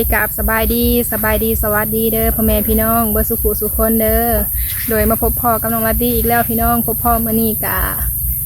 ยกับสบายดีสบายดีสวัสดีเด้อพ่อแม่พี่น้องเบอร์สุขุสุขคนเด้อโดยมาพบพ่อกับน้องลัดดี้อีกแล้วพี่น้องพบพ่อมื่อนี้กะ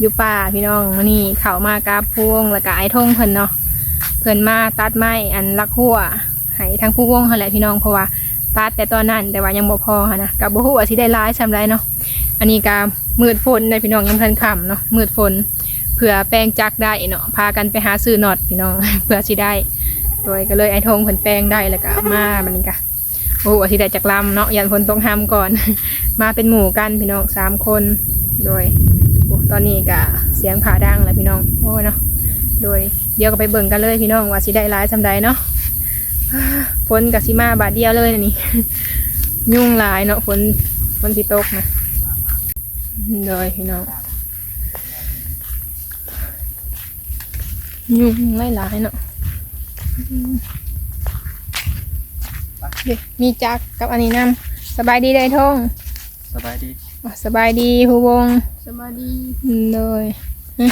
อยู่ป่าพี่น้องมื่อนี้เข่ามากับพวงแล้วก็ไอ้ทงเพิ่นเนาะเพิ่นมาตัดไม้อันลักหัวให้ทั้งผู้วงหั่นแหละพี่น้องเพราะว่าตัดแต่ตอนนั้นแต่ว่ายังบ่พอหั้นะกับบ่ฮู้ว่าสิได้ร้ายซำไรเนาะอันนี้ก็มืดฝนเลยพี่น้องยังเพิ่นค่ำเนาะมืดฝนเผื่อแป้งจักได้เนาะพากันไปหาซื้อนอตพี่น้องเผื่อสิได้ โดยก็เลยไอ้ทงผลแปลงได้แล้วก็มาบันนี้กะโอ้อาทิตย์ได้จากลำเนาะยันพลต้องห้ามก่อน มาเป็นหมู่กันพี่น้องสามคนโดยโอ้ตอนนี้กะเสียงผาดังแล้วพี่น้องโอ้เนาะโดยเดี๋ยวก็ไปเบิ่งกันเลยพี่น้องว่าสิได้ร้ายสำใดเนาะฝนกับสิมาบาดเดียวเลยนี่ยุ่งหลายเนาะฝนฝนสิตกนะโดยพี่น้องยุ่งหลายๆเนาะเดี๋ยว มีจักรกับอันนี้นำสบายดีได้ทงสบายดีอะสบายดีผู้วงสวัสดีเลย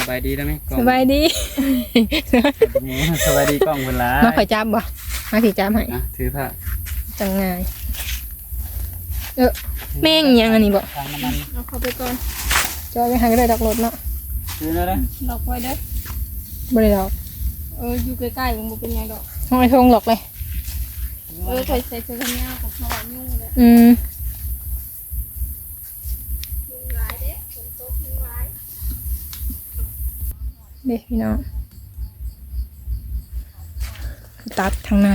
สบายดีได้ไหมกล้องสบายดีสบายดีกล้องเวลามาขอยจับบ่มาถือจับให้อะถือผ้าจังง่ายเออแม่งอิหยังอันนี้บ่ทางน้ำมันเอาเข้าไปก่อนจอยไปหาก็ได้ดอกรถเนาะถือแล้วนะล็อกไว้เด้อบ่ได้ดอก เอออยู่ใกล้ๆมันบ่เป็นหยังดอกห้องไอ้ทงหลอกเลย เออเคยใส่เสื้อกันยาวกับเพราะว่ายุ่งเลยอืม ยุ่งหลายเด้ฝนตกยุ่งหลายเด็กพี่น้องคือตัดทางใน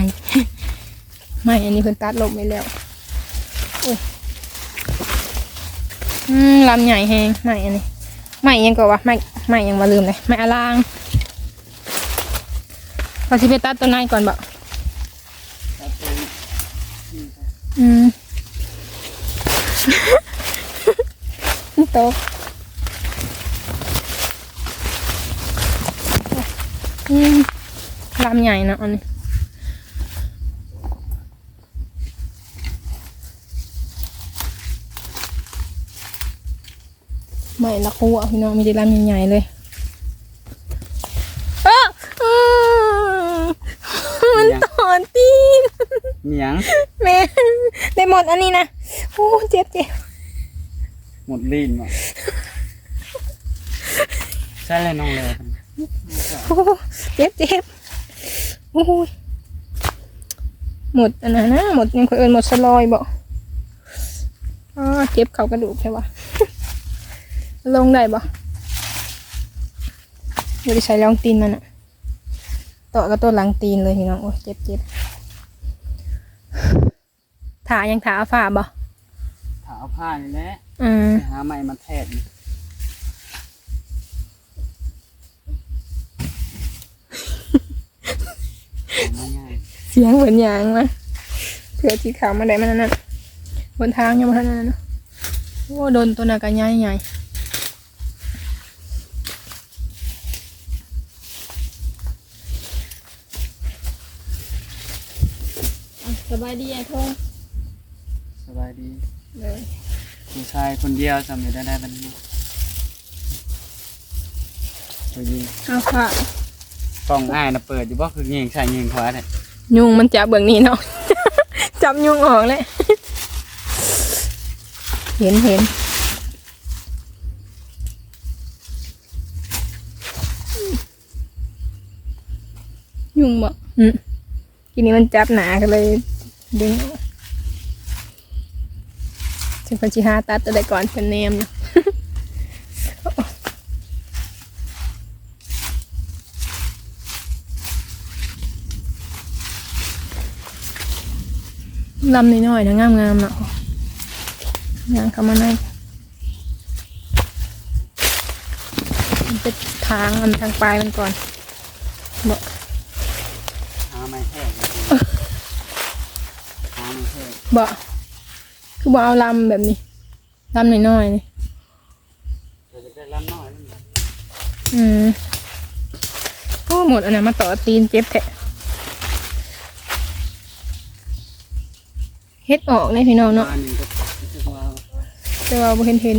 ไม่อันนี้เพิ่นตัดลบไปแล้วโอ้ยอืมลำใหญ่แฮงไม่อันนี้ไม่ยังก็วะไม่ไม่ยังมาลืมเลยไม่อลาง เราสิไปตัดต้นไม้ก่อนบ่อืมโตะอืมลำใหญ่เนอะอันนี้ไม่ละคู่อะพี่น้องมีแต่ลำใหญ่ๆเลยเอออืมมันตอนตีน มีหยัง แม่ได้หมดอันนี้นะโอ้เจ็บเจ็บหมดลีนว่ะใช่เลยน้องเลยโอ้เจ็บเจ็บโอ้ยหมดอันนั้นนะหมดยังคนเอินหมดสลอยบ่อ๋อเจ็บเข่ากระดูกใช่ปะลงได้บ่บริใช้รองตีนมันอะต่อกับตัวหลังตีนเลยพี่น้องโอ้ยเจ็บเจ็บ ถายังถาฝ่าบ่ถาเอาผ้านี่แหละอืมไปหาไม้มาแทดนี่ง่ายเสียงเหมือนยางนะเผื่อที่ขาวมาได้มันนั่นนะบนทางยังมาทันนั้นนะโอ้โดนตัวนากันใหญ่ใหญ่อะสบายดีไอ้ทงๆสบายดีเลยผู้ชายคนเดียวจำไม่ได้ได้บันนี้ไปยิงเอาค่ะกล้องอ้ายนะเปิดอยู่บ่คือเงียงใส่เงียงขวาเนี่ยยุงมันจับเบื้องนี้เนาะ จับยุงออกเลย เห็นเห็นยุงบ่อืมทีนี้มันจับหนาก็เลยดึงออก ถึงพันชิหาตัดตัวใดก่อนเป็นเนมนะลำน้อยๆนะงามๆเนาะงามเข้ามาหน่อยมันเป็นทางมันทางปลายมันก่อนบอกหาไม้แท้เลยหาไม้แท้บอกคือ บอกเอาลำแบบนี้ลำน้อยๆนี่เราจะได้ลำน้อยอืมโอ้หมดอันนั้นมาต่อตีนเจ็บแทะเฮ็ดออกเลยพี่น้องเนาะบ้านหนึ่งก็รู้สึกว่าแต่ว่าบ่เห็นเห็น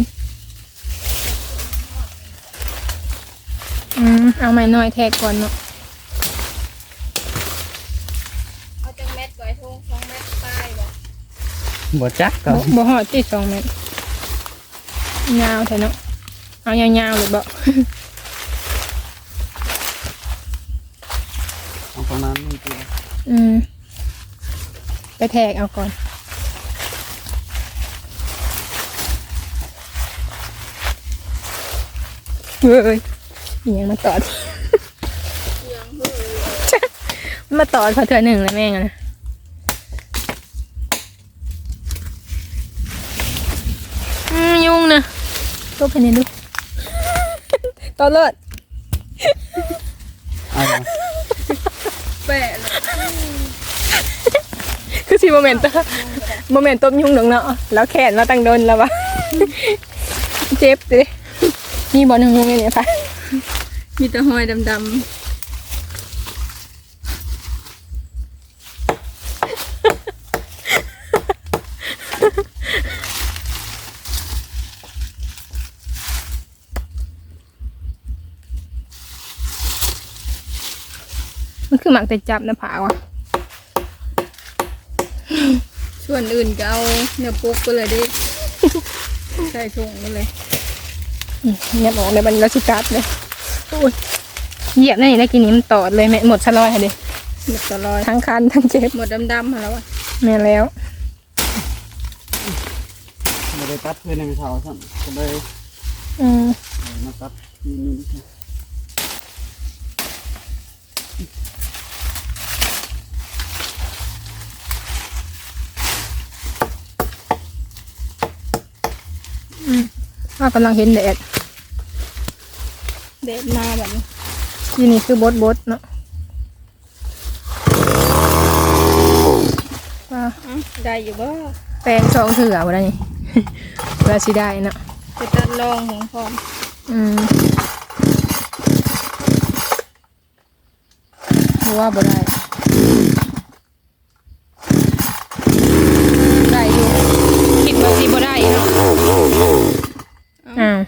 อืม เอาไม้น้อยแทกก่อนเนาะ เอาใจ บ่จักก็บ่บ่ฮอดที่สองเมตรยาวแท้เนาะเอายาวๆเลยบ่เอาประมาณนี้ตัวอืมไปแทกเอาก่อนเฮ้ยอีหยังมาตอดมันมาตอดเขาเถื่อหนึ่งเลยแม่งอะนะอืมยุงนะ ตัวเพนนี่ดูตอเลิศเอาแปะเลยคือสิโมเมนต์โมเมนต์ต้มยุงหนึ่งเนาะแล้วแขนมาตั้งโดนแล้ววะเจ็บดินี่บอลหนึ่งยุงไงเนี่ยค่ะมีแต่หอยดำมั นคือหมักแต่จับนะผาวะส่วนอื่นก็เอาเนื้อปุ๊กไปเลยดิใส่ถุงไปเลยเนี่ยบอกในบันเราชิกัดเลยโอ้ยเหยียบนั่นนี่แล้วกินนี้มันตอดเลยแม่หมดสลอยค่ะเด็หมดตลอดทั้งคันทั้งเจ็บหมดดำๆมาแล้วอะแม่แล้วบ่ได้ตัดเพื่อนในเช้าสั่นก็เลยอืมเอามาตัดทีนึ ว่ากำลังเห็นแดดเด็ดมาแบบนี้ที่นี่คือบดบดเนาะว่าอ้าวได้อยู่บ่แปลงสองเถื่อวะนี่เวลาสิได้เนาะจะตัดลองของพร้อมอืมเพราะว่าบ่ได้ได้อยู่คิดว่าสิบ่ได้เนาะอ้าว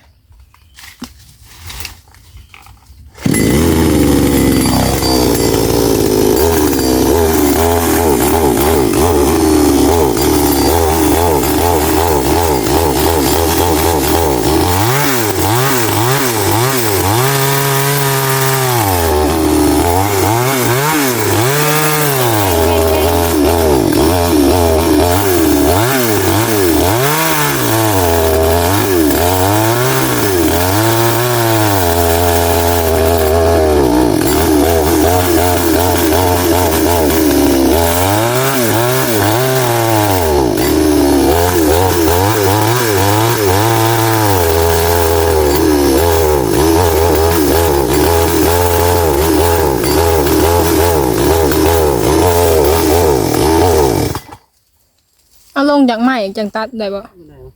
เอาล งจากไม้จังตัดได้บ่ไม่ได้วะ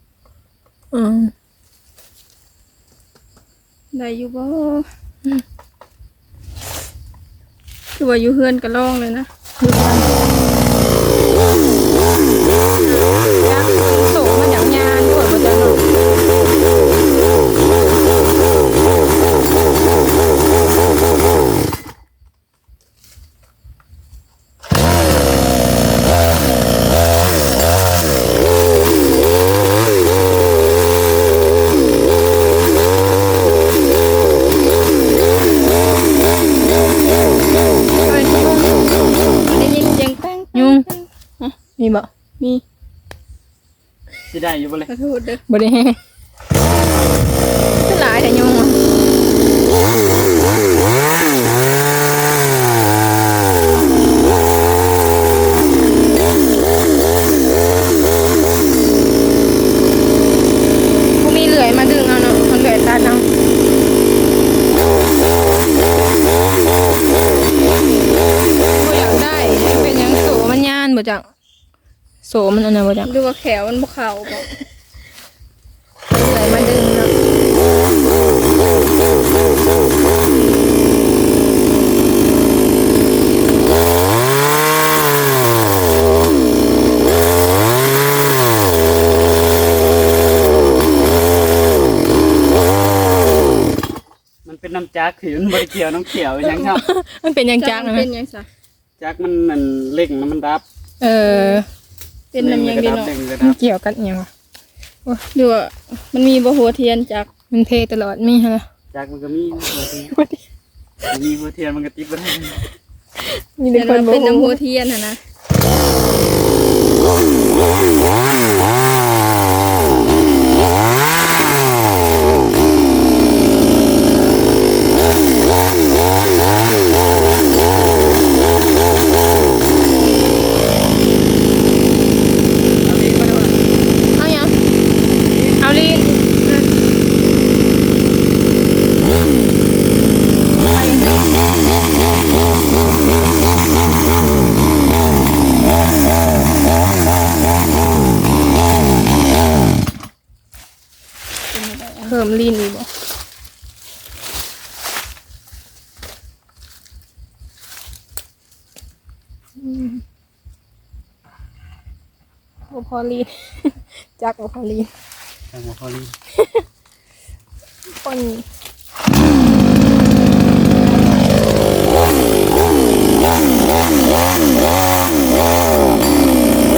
อืมได้อยู่บ่คือว่าอยู่เฮือนก็ลองเลยนะยักษ์โสมันอย่าง มีบ่มีสิได้อยู่บ่เลยขอโทษเด้อบ่ได้แห้งคือหลายแต่ยุงอะพวกมีเหลื่อยมาดึงเอาเนาะมันเหลื่อยตัดเอาบ่อยากได้เป็นหยังโสมันย่านบ่จัง โสมันอันนั้นบ่จังดูว่าแขวมันบ่เข้าบ่เหลื่อยมาดึงเนาะมันเป็นน้ำจักถือมันบ่ได้เกี่ยวน้ำเขียวอหยังครับ มันเป็นหยังจังมันะเป็นหยังซะจักมันนั่นเล่งแล้วมันดับ เออ เป็นน้ำยังดีเนาะหนึ่งเลยมันนะเกี่ยวกันอหย่างวะหรือว่ามันมีบ่หัวเทียนจากมันเทตลอดมีฮะจากมันก็มีหัวเทียนมีหัวเทียนมันก็ติดไปได้มีเป็แต่นคนบ่เป็นน้ำหัฮู้วเทียนน่ะนะ เอาหยังเอาลีน เพิ่มลีนอีกบ่อืมบ่พอลีนจักบ่พอลีน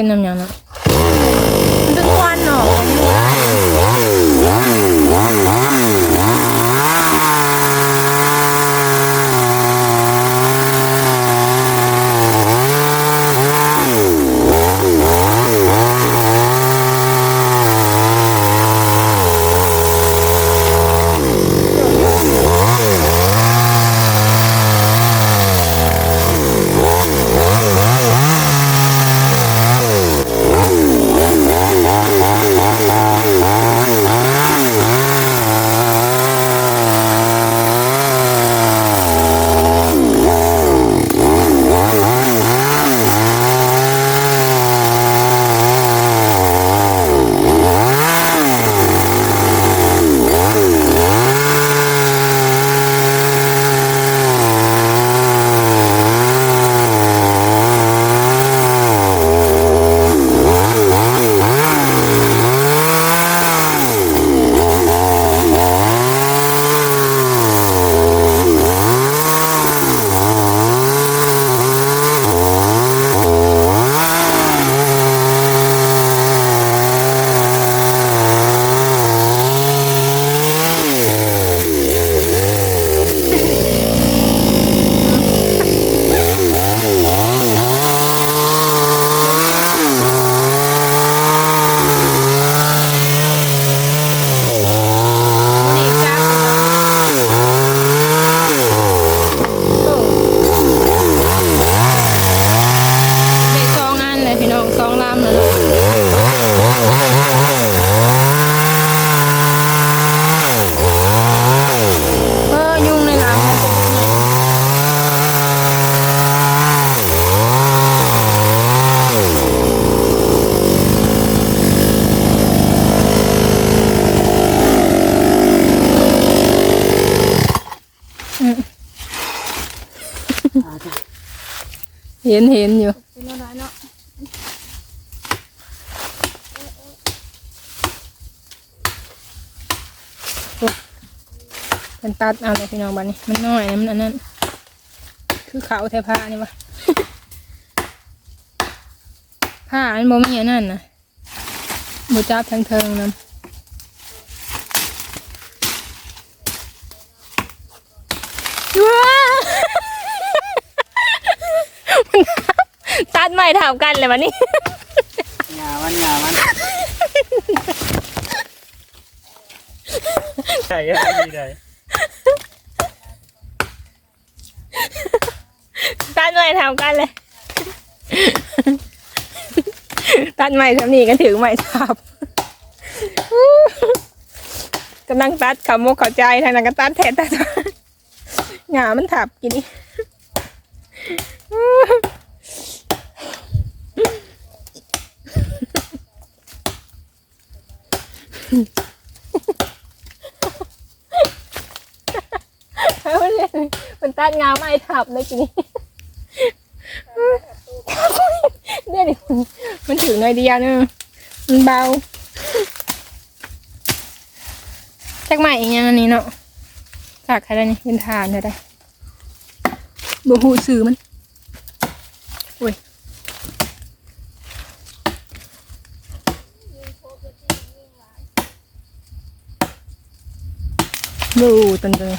มัน เห็นเห็นอยู่เป็นอะไรเนาะเป็นตัดเอาเลยพี่น้องบ้านนี้มันน้อยนะมันอันนั้น คือเขาแทผ้านี่วะผ้ามันบ่มีอันนั้นนะบ่จับทั้งเทิงนำว้า มัน ตัดใหม่ถามกันเลยวันนี้งามันงามันใช่ก็ดีเลยตอ้ยทำกันเลยตัดใหม่ทำนี่ก็ถือใหม่ทับกำลังตัดขำมุกเข้าใจทางนั้นก็ตัดแทนตัดหงามันถับกินนี่ มันเลยมันตัดงาไม่ทับเลยกินนี่เนี่ยดิมันถึงหน่อยเดียวนึงมันเบาจักใหม่อีกอย่างอันนี้เนาะจากใครได้นี่เป็นทานเธอได้บูหูสื่อมันอุ้ย บูตันเลย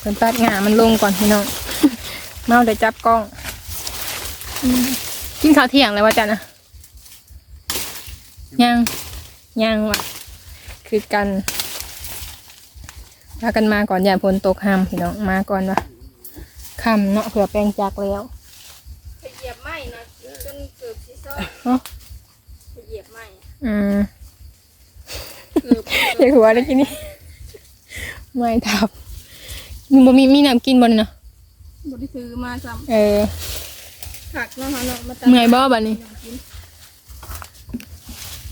เพิ่นตัดงามันลงก่อนพี่น้องเมาได้จับกล้องอืมกินข้าวเที่ยงแล้ววะจ๊ะนะยังยังวะคือกันพากันมาก่อนอย่าพนตกห้ามพี่น้องมาก่อนวะคำเนาะเผื่อแปลงจักแล้วไปเหยียบไม้นะจนเกือบสิซ้อเนาะไปเหยียบไม้อืมเกือบอยากหัวได้กินนี่ ไม่ทับมีบ่มีมีน้ำกินบ่นี่เนาะบ่ได้ซื้อมาซ้เออำผักเนาะฮะเนาะมาตัดเมื่อยบ่บัดนี้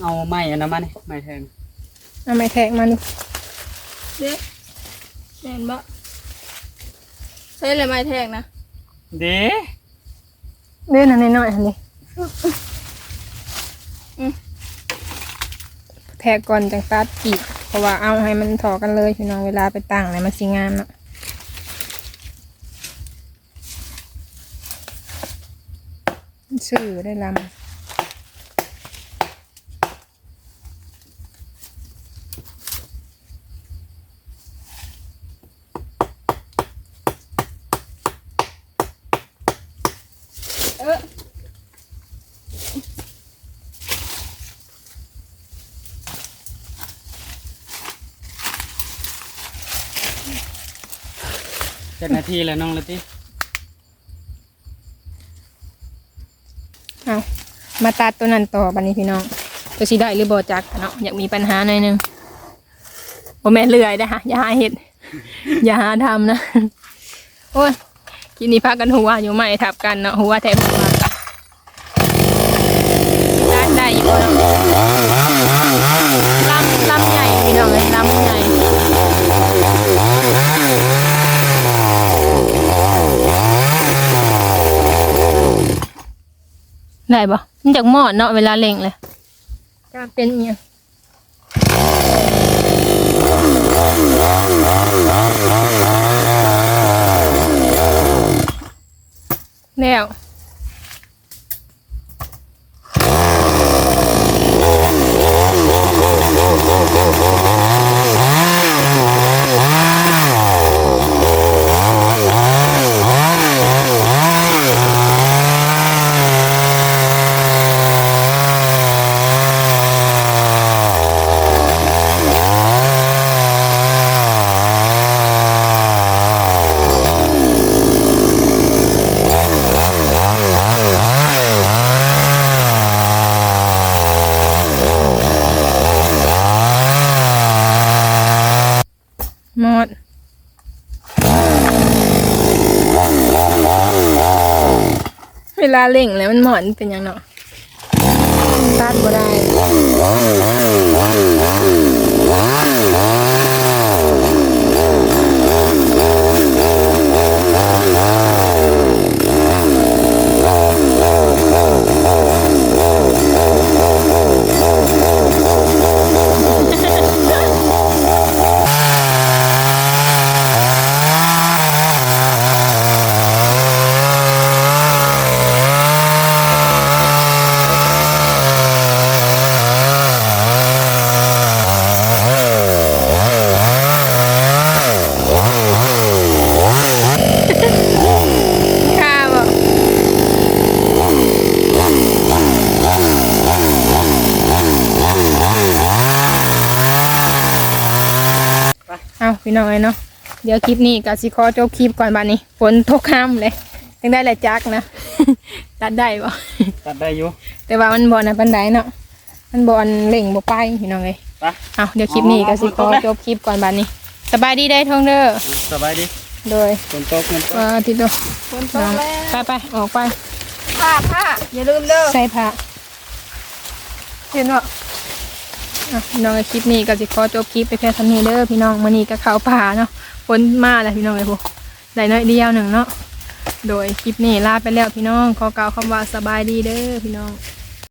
เอาไม้อันนั้นมานี่ไม้แทงเอาไม้แทกมาดูเด็กแม่นบ่ใช้อะไรไม้แทงนะเด้เล่นอันนี้หน่อยอันนี้แทกก่อนจังตัดอีกเพ ราะว่าเอาให้มันถอกันเลยพี่น้องเวลาไปตั้งเลยมันสิงามเนาะสื่อได้ลำ จ็ดนาทีแล้วน้องละติเอามาตัดตัวนั้นต่อบันนี้พี่น้องจะสีได้หรือบ่จักเนาะอยากมีปัญหาหน่อยหนึงบ่แม่นเลื่อยนะคะอย่าหาเห็ด อย่าหาทำนะ โอ้ยกินนี่พักกันหัวอยู่ไม่ทับกันเนาะหัวแทบหัวได้ได้อยู่บ่เนาะลำลำใหญ่พี่น้องเลยลำใหญ่ ได้ปะมันจากหมอดเนาะเวลาเล่งเลยจะเป็นเอียงแล้วาเล่งแล้วมันหมอนเป็นยังเนาะตัดบ่ได้ข้าวบ่ เอาพี่น้องเอ้ยเนาะเดี๋ยวคลิปนี้ก็สิขอจบคลิปก่อนบัดนี้ฝนตกค่ำเลยยังได้แหละจักนะ ตัดได้บ่ตัดได้อยู่แต่ว่ามันบ่อนนะปันไดเนาะมันบ่อนเล่งบ่ไปพี่น้องเอ้ยไปเอาเดี๋ยวคลิปนี้ก็สิขอจบคลิปก่อนบัดนี้ สบายดีได้อทองเด้อสบายดีโดยฝนตกฝนตกว่าติดตัวคนโตแล้วไปไปออกไปผ้าผ้าอย่าลืมเด้อใส่ผ้าเห็นบ่ อะพี่น้องคลิปนี้ก็สิขอจบคลิปไปแค่ทันนี้เด้อพี่น้องมื้อนี้ก็เข้าป่าเนาะฝนมาแล้วพี่น้องไอ้พวกได้น้อยเดียวหนึ่งเนาะโดยคลิปนี้ลาไปแล้วพี่น้องขอกล่าวคำว่าสบายดีเด้อพี่น้อง